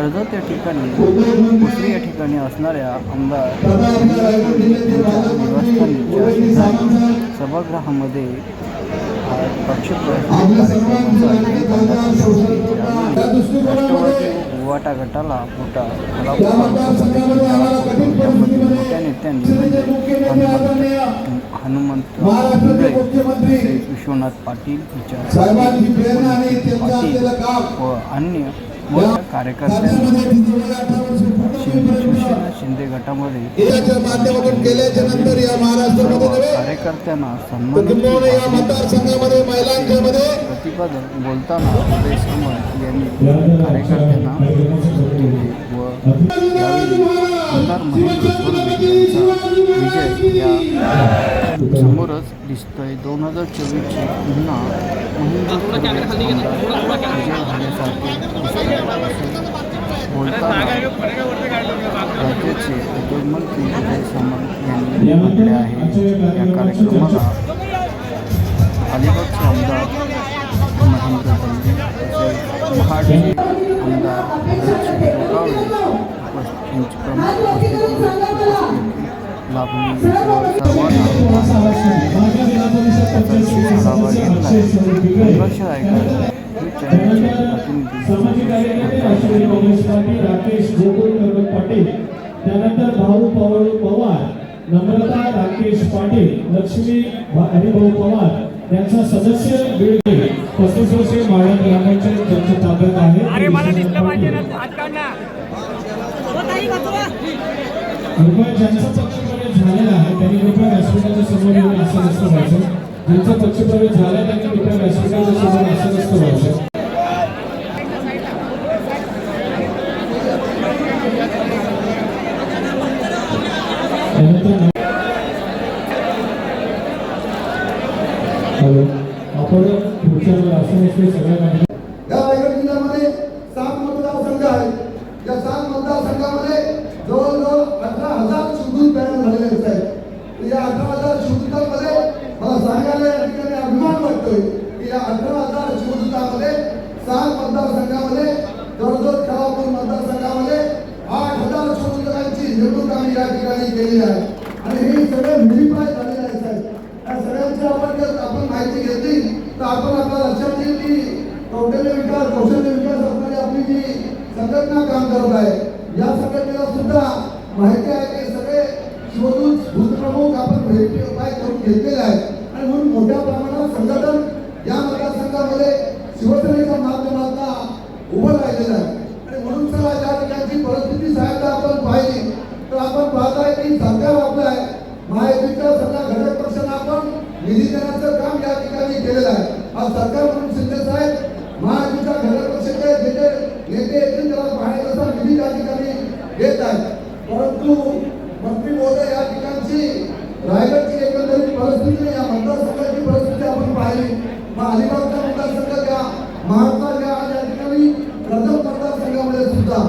कर्जत या ठिकाणी दुसरी या ठिकाणी असणाऱ्या आमदार निवासस्थानी सभागृहामध्ये वाटा राष्ट्रवादी गटाला मोठा मोठ्या नेत्यांनी हनुमंत विश्वनाथ पाटील विचार पाटील व अन्य कार्यकर्त्यांनी शिंदे शिवसेना शिंदे गटामध्ये सर्व कार्यकर्त्यांना सन्मान प्रतिपादन बोलताना उदय सामंत यांनी कार्यकर्त्यांना दिले व आमदार महेंद्र यांचा विजय या समोरच दिसतोय. दोन हजार चोवीसची पुन्हा महेंद्र थोरवे आमदार विजय झाल्यासारखे दिसतोय असं बोलताना राज्याचे उद्योगमंत्री उदय सामंत यांनी म्हटले आहे या कार्यक्रमाला अलिबागचे आमदार महेंद्र दंगे तसेच महाडचे आमदार भरतसिंह गोगावले उपस्थित यांची प्रमुख उपस्थिती उपस्थिती लाभली व सर्वांना काँग्रेस पार्टी राकेश गोकुळ पाटील त्यानंतर भाऊ पवार पवार नम्रता राकेश पाटील लक्ष्मी हरिभाऊ पवार यांचा सदस्य बीड पस्तीस माळा ताब्यात आहे अरे मला दिसलं पाहिजे ना हात काढ ना कृपया ज्यांचा पक्षप्रवेश झालेला आहे त्यांनी कृपया व्यासपीठाच्या समोर येऊन असं नसतं व्हायचं ज्यांचा पक्षप्रवेश झाला नाही कृपया व्यासपीठाच्या व्हायचं हॅलो. आपण पुढच्या असं नसते सगळ्या गाडी या रायगड जिल्ह्यामध्ये सात मतदारसंघ आहेत या सात मतदारसंघामध्ये जवळजवळ अठरा हजार शिवदूत तयार झालेले आहेत या अठरा हजार शिवदूतांमध्ये मला सांगायला या ठिकाणी अभिमान वाटतोय की या अठरा हजार शिवदूतांमध्ये चार मतदारसंघामध्ये जवळजवळ खरापूर मतदारसंघामध्ये आठ हजार संशोधकांची निवडणूक आम्ही या ठिकाणी केली आहे. आणि हे सगळे व्हेरीफाय झालेले आहेत साहेब. या सगळ्यांची आपण जर आपण माहिती घेतली तर आपण आपल्या लक्षात येईल की कौशल्य विकास कौशल्य विकास असणारी आपली जी संघटना काम करत आहे या संघटनेला सुद्धा माहिती आहे की सगळे शोधून भूतप्रमुख आपण व्हेरीफाय करून घेतलेले आहेत. आणि म्हणून मोठ्या प्रमाणात संघटन या मतदारसंघामध्ये शिवसेनेच्या उभं राहिलेलं आहे. आणि म्हणून सर ज्या ठिकाणची परिस्थिती साहेब आपण पाहिली तर आपण पाहताय की सरकार आपलं आहे. महायुतीच्या सगळ्या घटक पक्षांना आपण निधी देण्याचं काम या ठिकाणी केलेलं आहे. आज सरकार म्हणून शिंदे साहेब महायुतीच्या घटक पक्षाचे जे जे नेते येतील त्याला पाहण्याचा निधी त्या ठिकाणी देत आहेत. परंतु मंत्री महोदय या ठिकाणची रायगडची एकंदरीत परिस्थिती या मतदारसंघाची परिस्थिती आपण पाहिली मग अलिबागचा मतदारसंघ घ्या महाराष्ट्र घ्या आणि या ठिकाणी प्रथम मतदारसंघामध्ये सुद्धा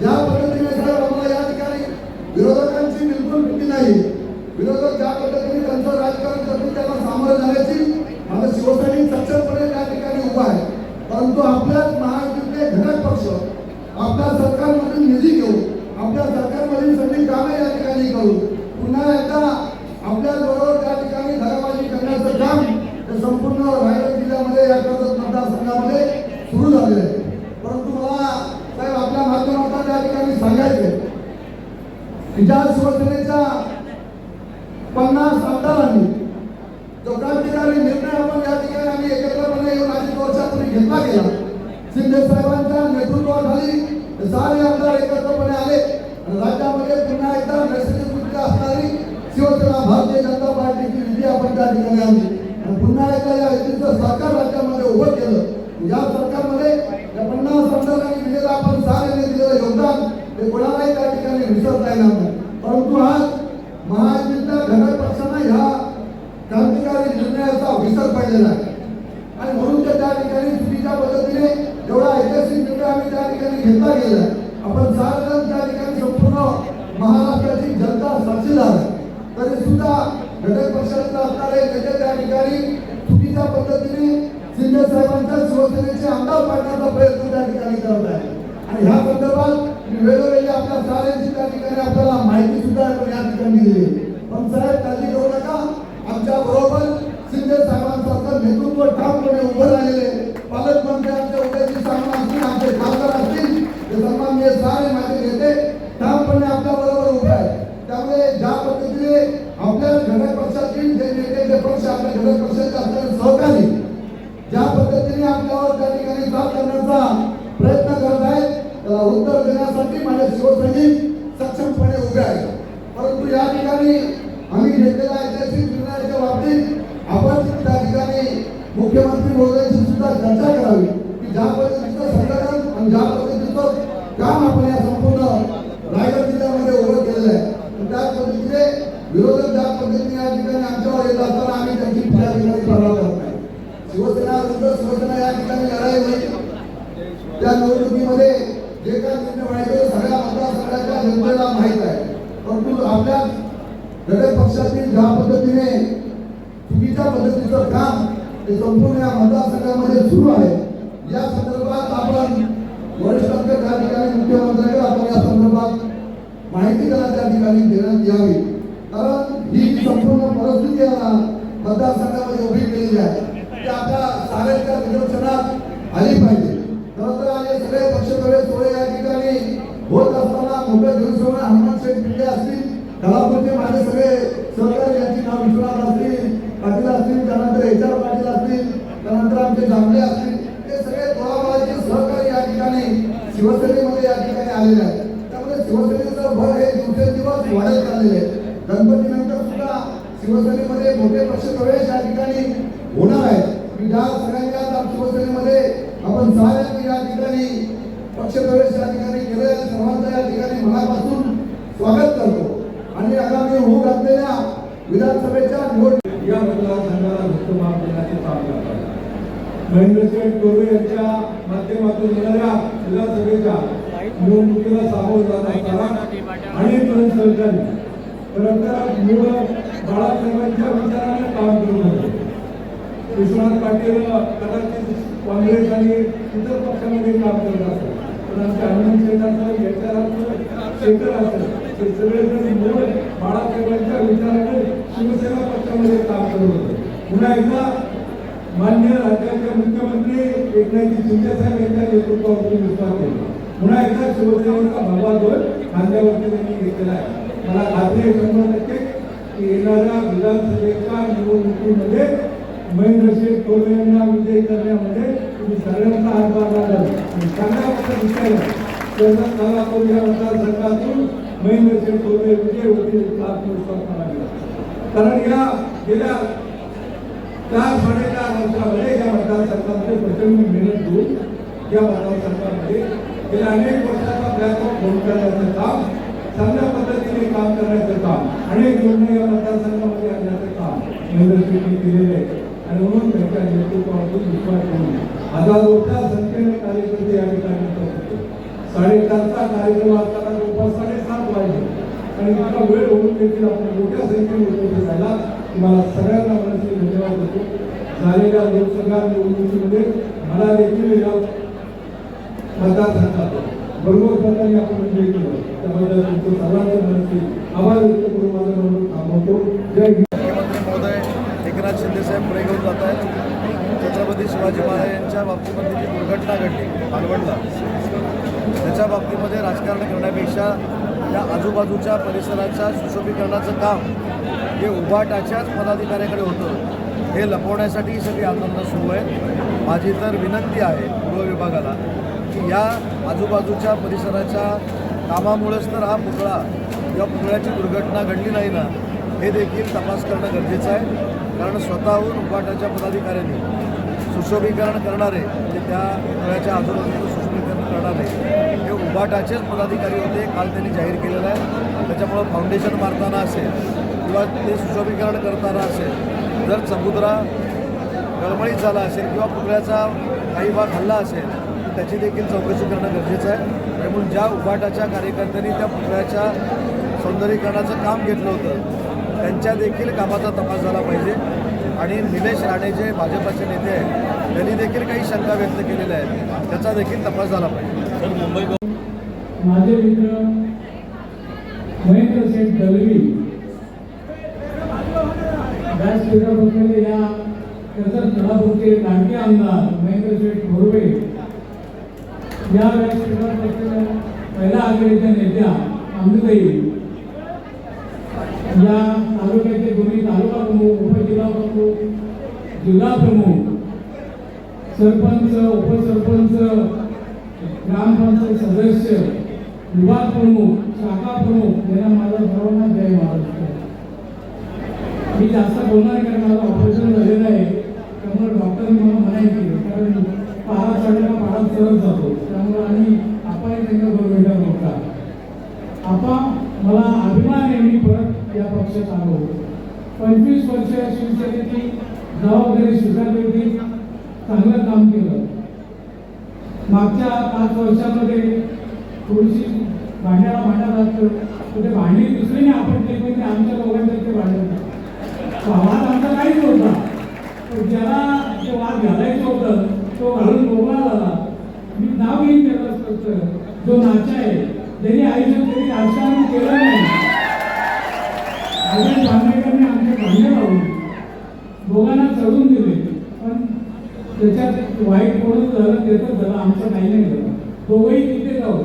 ज्या पद्धतीने साहेब आम्हाला या ठिकाणी विरोधकांची बिलकुल भीती नाही विरोधक ज्या पद्धतीने त्यांचं राजकारण करतील त्याला सामोरं जाण्याची माझं शिवसैनिक सक्षमपणे त्या ठिकाणी उभा आहे परंतु आपल्याच महायुतीचे घटक पक्ष आपल्या सरकारमधून निधी घेऊ आपल्या सरकारमधील सगळी कामे या ठिकाणी करू पुन्हा एकदा आपल्या बरोबर त्या ठिकाणी धराबाजी करण्याचं काम हे संपूर्ण रायगड जिल्ह्यामध्ये या कर्जत मतदारसंघामध्ये सुरू झालेलं आहे परंतु मला साहेब आपल्या माध्यमातून त्या ठिकाणी सांगायचं की ज्या शिवसेनेच्या पन्नास आमदारांनी जो क्रांतिकारी निर्णय आपण या ठिकाणी आम्ही एकत्रपणे येऊन अडीच वर्षापूर्वी घेतला गेला शिंदे साहेबांच्या नेतृत्वाखाली सारे आमदार एकत्रपणे आले आणि राज्यामध्ये पुन्हा एकदा नैसर्गिक असणारी शिवसेना भारतीय जनता पार्टीची विधी आपण त्या ठिकाणी आणली. आणि पुन्हा एकदा या युतीचं सरकार राज्यामध्ये उभं केलं. या सरकारमध्ये या पन्नास आमदारांनी दिलेलं आपण सारे दिलेलं योगदान ते कोणालाही त्या ठिकाणी विसरता येणार नाही. परंतु आज महायुतीच्या घटक पक्षांना ह्या क्रांतिकारी निर्णयाचा विसर पडलेला आहे आणि म्हणून तर त्या ठिकाणी चुकीच्या पद्धतीने एवढा ऐतिहासिक निर्णय आम्ही त्या ठिकाणी घेतला गेला आपण सार्वजन त्या ठिकाणी संपूर्ण महाराष्ट्राची जनता साक्षीदार तरी सुद्धा घटक पक्षाचा असणारे नेते त्या ठिकाणी चुकीच्या पद्धतीने शिंदे साहेबांच्या शिवसेनेचे आमदार पाडण्याचा प्रयत्न त्या ठिकाणी करत आहे आणि ह्या संदर्भात की वेळोवेळी आपल्या साऱ्यांची त्या ठिकाणी आपल्याला माहिती सुद्धा आपण या ठिकाणी दिली. पण साहेब काळजी करू नका. आमच्या बरोबर शिंदे साहेबांसारखं नेतृत्व ठामपणे मुख्यमंत्री महोदयांशी सुद्धा चर्चा करावी की ज्या पद्धतीचं संघटन आणि ज्या पद्धतीचं काम आपण या संपूर्ण रायगड जिल्ह्यामध्ये उभं केलेलं आहे. त्या पद्धतीने विरोधक ज्या पद्धतीने या ठिकाणी आमच्यावर येत असताना आम्ही त्यांची त्या ठिकाणी परवा करत नाही. शिवसेना विरुद्ध शिवसेना या ठिकाणी लढाई होईल. त्या निवडणुकीमध्ये जे काय निर्णय व्हायचे सगळ्या मतदारसंघाच्या जनतेला माहीत आहे. परंतु आपल्या घटक पक्षातील ज्या पद्धतीने चुकीच्या पद्धतीचं काम ते संपूर्ण या मतदारसंघामध्ये सुरू आहे. या संदर्भात आपण वरिष्ठांच्या त्या ठिकाणी मुख्यमंत्र्यांकडे आपण या संदर्भात माहिती त्याला त्या ठिकाणी देण्यात यावी. कारण ही संपूर्ण परिस्थिती मतदारसंघामध्ये उभी केलेली आहे ते आता साऱ्यांच्या निदर्शनात आली पाहिजे. खरं तर आज सगळे पक्षप्रवेश सोहळे या ठिकाणी होत असताना मोठं दिवस हनुमान शेठ पिंडे असतील कलापती माझे सगळे सहकारी यांची नाव विश्वनाथ असतील पाटील असतील त्यानंतर एच आर पाटील असतील त्यानंतर आमचे जांभळे असतील हे सगळे थोडाबाचे सहकारी या ठिकाणी शिवसेनेमध्ये या ठिकाणी आलेले आहेत त्यामुळे शिवसेनेचं बळ हे दिवसेंदिवस वाढत चाललेले आहे गणपतीनंतर सुद्धा शिवसेनेमध्ये मोठे पक्ष प्रवेश या ठिकाणी होणार आहे मी ज्या सगळ्यांच्या आता शिवसेनेमध्ये आपण साऱ्यांनी या ठिकाणी पक्ष प्रवेश या ठिकाणी केले सर्वांचं या ठिकाणी मनापासून स्वागत करतो आणि आगामी होऊ घातलेल्या विधानसभेच्या निवडणूक या मतदारसंघाला मुक्तमाप देण्याचे काम करतात. महेंद्रसिंह टोळे यांच्या माध्यमातून येणाऱ्या विधानसभेच्या निवडणुकीला सामोरं जात असताना अनेक जण सहकारी निवड बाळासाहेबांच्या विचाराने काम करून होते विश्वनाथ पाटील कदाचित काँग्रेस आणि इतर पक्षामध्ये काम करत असतात पण आमच्या हनुमान शेठाचं याच्यात शेखर असतात ते सगळेजण मूळ बाळासाहेबांच्या विचाराने शिवसेना पक्षामध्ये काम करत होते. पुन्हा एकदा मान्य राज्याचे मुख्यमंत्री एकनाथजी शिंदे साहेब यांच्या नेतृत्वावरती विश्वास केला. पुन्हा एकदा शिवसेनेचा भगवा ध्वज खांद्यावरती त्यांनी घेतलेला आहे. मला खात्री आहे शंभर टक्के की येणाऱ्या विधानसभेच्या निवडणुकीमध्ये महेंद्र शेठ टोले यांना विजयी करण्यामध्ये तुम्ही सगळ्यांचा हातभार लागला आणि चांगल्या पक्ष विचारला त्यांना काला करून मतदारसंघातून महेंद्र शेठ टोले विजय होतील इतका आत्मविश्वास मला मिळाला कारण या गेल्या चार साडेचार वर्षामध्ये या मतदारसंघामध्ये प्रचंड मेहनत घेऊन या मतदारसंघामध्ये गेल्या अनेक वर्षाचा प्रयत्न फोन करण्याचं काम चांगल्या पद्धतीने काम करण्याचं काम अनेक योजना या मतदारसंघामध्ये आणण्याचं काम महेंद्रजींनी केलेलं आहे आणि म्हणून त्यांच्या नेतृत्वावरती विश्वास ठेवून हजारोच्या संख्येने कार्यकर्ते या ठिकाणी उपस्थित होते. साडेचारचा कार्यक्रम असताना जवळपास साडेसात वाजले. आणि इतका वेळ होऊन देखील आपण मोठ्या संख्येने उपस्थित राहिला. तुम्हाला सगळ्यांना मनसे धन्यवाद देतो. झालेल्या लोकसभा निवडणुकीमध्ये मला देखील या मतदारसंघात भरघोस मतांनी आपण विजय केलं त्याबद्दल तुमचं सर्वांचं मनसे आभार व्यक्त करून माझं म्हणून थांबवतो जय हिंद. एकनाथ शिंदे साहेब पुढे घेऊन जात आहेत. छत्रपती शिवाजी महाराजांच्या बाबतीमध्ये जी दुर्घटना घडली मालवणला त्याच्या बाबतीमध्ये राजकारण करण्यापेक्षा या आजूबाजूच्या परिसराच्या सुशोभीकरणाचं काम हे उभाटाच्याच पदाधिकाऱ्याकडे होतं हे लपवण्यासाठी ही सगळी आंदोलनं सुरू आहेत. माझी तर विनंती आहे गृहविभागाला विभागाला की या आजूबाजूच्या परिसराच्या कामामुळेच तर हा पुतळा किंवा पुतळ्याची दुर्घटना घडली नाही ना हे देखील तपास करणं गरजेचं आहे. कारण स्वतःहून उपाटाच्या पदाधिकाऱ्यांनी सुशोभीकरण करणारे म्हणजे त्या पुतळ्याच्या आजूबाजूचं सुशोभीकरण करणारे हे उभाटाचेच पदाधिकारी होते काल त्यांनी जाहीर केलेलं आहे. त्याच्यामुळं फाउंडेशन मारताना असेल किंवा ते सुशोभीकरण करताना असेल जर समुद्रा गळमळीत झाला असेल किंवा पुतळ्याचा काही भाग हल्ला असेल तर त्याची देखील चौकशी करणं गरजेचं आहे. त्यामुळे म्हणून ज्या उभाटाच्या कार्यकर्त्यांनी त्या पुतळ्याच्या सौंदर्यीकरणाचं काम घेतलं होतं त्यांच्या देखील कामाचा तपास झाला पाहिजे. आणि निलेश राणे जे भाजपाचे नेते आहेत त्यांनी देखील काही शंका व्यक्त केलेल्या आहेत. त्याचा देखील तपास झाला पाहिजे. माझे मित्र महेंद्र शेठ दलवी व्यासपीठावर बसलेले या कर्जत सोलापूरचे लाडके आमदार महेंद्र शेठ मोरवे या व्यासपीठावर बसलेल्या पहिल्या आघाडीच्या नेत्या आमदाई या तालुक्याचे जिल्हा प्रमुख सरपंच उपसरपंच ग्रामपंचायत सदस्य विभाग प्रमुख शाखा प्रमुख यांना माझा सर्वांना जय महाराष्ट्र. मी जास्त बोलणार कारण माझं ऑपरेशन झालेलं आहे. त्यामुळे डॉक्टरने मला म्हणायचे कारण पारा चढला पारा चढत जातो. त्यामुळे आणि आपाही त्यांना दोन मिनिटं नव्हता आपा मला अभिमान आहे मी परत या पक्षात आलो. पंचवीस वर्ष शिवसेनेची जबाबदारी स्वीकारली चांगलं काम केलं. मागच्या पाच वर्षामध्ये थोडीशी भांड्याला भांडा लागतं तर ते भांडी दुसरीने आपण ते म्हणजे आमच्या दोघांचं ते भांडण वाद आमचा काहीच नव्हता. पण ज्याला ते वाद घालायचं होतं तो घालून मोकळा झाला मी नाव घेईन त्याला फक्त जो नाचा आहे ज्यांनी आयुष्यात त्यांनी राजकारण केलं नाही. करून दिले. पण त्याच्यात वाईट कोणच झालं त्याचं झालं. आमचं काही नाही झालं. दोघंही तिथे जाऊ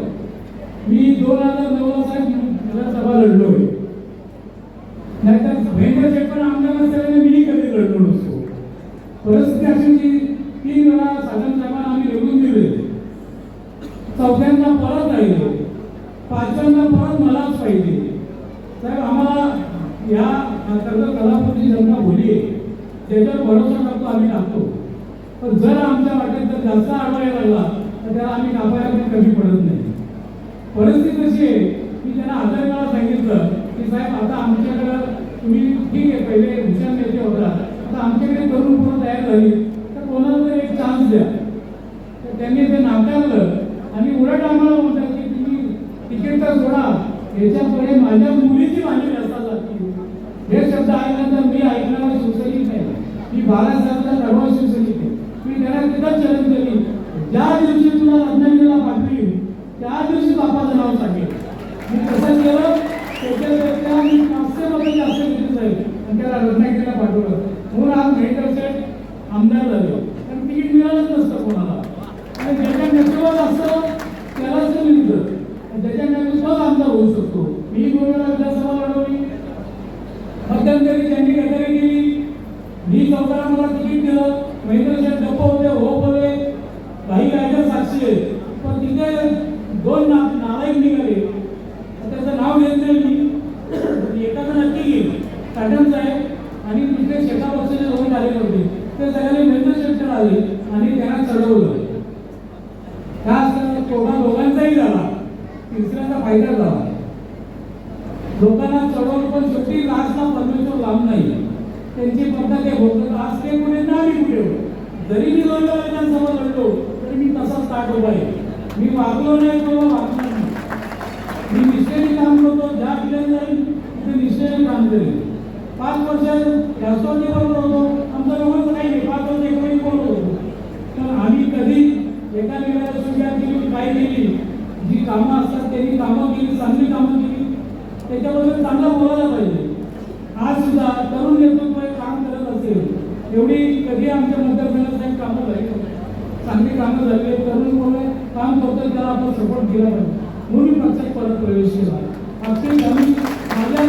मी दोन हजार नऊला साहेब सभा लढलो आहे नाहीतर महेंद्र शेठ पण आमदार असल्याने मी कधी लढलो नसतो. परिस्थिती अशी होती तीन वेळा साधन साहेबांना आम्ही निवडून दिले. चौथ्यांदा परत राहिलो पाचव्यांदा परत मलाच पाहिजे. साहेब आम्हाला या कर्जत कोल्हापूरची जनता बोली आहे. त्याच्यावर भरोसा करतो आम्ही टाकतो पण जर आमच्या वाटेत जर जास्त आढळ लागला तर त्याला आम्ही कापायला कमी पडत नाही. परिस्थिती कशी आहे मी त्यांना हजार वेळा सांगितलं की साहेब आता आमच्याकडं तुम्ही ठीक आहे पहिले हुशार नेते होता. आता आमच्याकडे तरुण पूर्ण तयार झाली तर कोणाला तरी एक चान्स द्या. तर त्यांनी ते नाकारलं आणि उलट आम्हाला म्हणतात की तुम्ही तिकीटचा सोडा याच्यापुढे माझ्या मुलीची माझी व्यवस्था लागते हे शब्द ऐकल्यानंतर मी ऐकणार शिवसैनिक नाही. मी बाळासाहेबचा प्रभाव शिवसैनिक मी त्यांना तिथं चॅलेंज केली. ज्या दिवशी तुला रत्नागिरीला पाठवी त्या दिवशी बापाचं नाव सांगेल. मी कसं केलं. त्याच्यापेक्षा मी पाचशे मध्ये जास्त किती जाईल. आणि त्याला रत्नागिरीला पाठवलं. म्हणून आज मेडिकल सेट आमदार झाले कारण तिकीट मिळालंच नसतं कोणाला आणि ज्याच्या नशिबात असतं त्यालाच ते मिळतं आणि ज्याच्या नशिबात आमदार होऊ शकतो मी दोन वेळा विधानसभा लढवली मध्यंतरी त्यांनी गद्दारी केली मी चौकाला मला तिकीट दिलं महेंद्र शेठ गप्प होते हो बोलले काही कायदा साक्षी आहे पण तिथे दोन ना नालायक निघाले त्याचं नाव घेत नाही मी एकाचं नक्की घेईल साठम साहेब आणि दुसरे शेता पक्षाचे दोन आलेले होते ते सगळे महेंद्र शेठकडे आले आणि त्यांना चढवलं. त्या असताना तोडा दोघांचाही झाला. तिसऱ्याचा फायदा झाला. लोकांना चढवलं पण शेवटी लास्टला परमेश्वर लांब नाही. त्यांची पद्धत हे बोलतात आज ते पुढे पुढे जरी मी दोन वेळा विधानसभा लढलो तरी मी तसाच ताट उभा आहे मी वागलो नाही तो वागणार नाही मी निष्ठेने काम करतो ज्या ठिकाणी जाईल तिथे निष्ठेने काम करेल पाच वर्ष राष्ट्रवादी बरोबर होतो आमचं दोघांचं काही नाही पाच वर्ष एकमेक बोलत होतो तर आम्ही कधी एका निघायला स्वीकार केली काय केली जी कामं असतात त्यांनी कामं केली चांगली कामं केली नेतृत्व चांगला बोलायला पाहिजे. आज सुद्धा तरुण नेतृत्व हे काम करत असेल एवढी कधी आमच्या मतदारसंघात काही कामं झाली चांगली कामं झाली तरुण मुलं काम करतात त्याला आपण सपोर्ट दिला पाहिजे. म्हणून मी पक्षात परत प्रवेश केला. अक्षय आम्ही माझ्या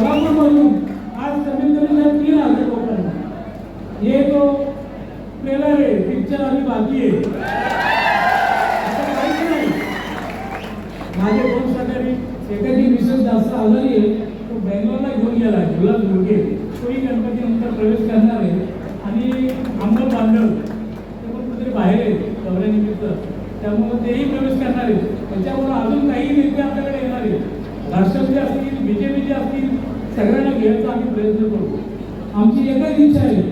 कोल्हापूरमधून आज कमीत कमी साहेब तीन हजार लोकांना. हे तो ट्रेलर आहे पिक्चर आम्ही बाकी आहे. माझे दोन जास्त आजारी आहे तो बेंगलोरला घेऊन गेला गुलाब घोडके तोही गणपती नंतर प्रवेश करणार आहे. आणि अंबर बांधव ते पण कुठेतरी बाहेर आहे दौऱ्यानिमित्त त्यामुळं तेही प्रवेश करणार आहे. त्याच्यामुळं अजून काही नेते आपल्याकडे येणार आहेत. राष्ट्रवादी असतील बी जे पीचे असतील सगळ्यांना घ्यायचा आम्ही प्रयत्न करू. आमची एकच इच्छा आहे.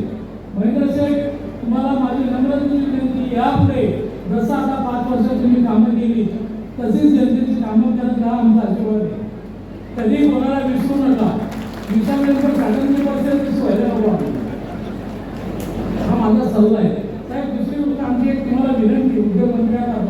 महेंद्र साहेब तुम्हाला माझी नम्रतेची विनंती यापुढे जसं आता पाच वर्षात तुम्ही कामं केली तशीच जनतेची कामं करत राहा आमचा आशीर्वाद आहे. कधी कोणाला विसरू नका. विसरल्यानंतर स्वातंत्र्य पक्षात व्हायला नको हा माझा सल्ला आहे. साहेब दुसरी गोष्ट आमची एक तुम्हाला विनंती उद्योगमंत्र्यांना.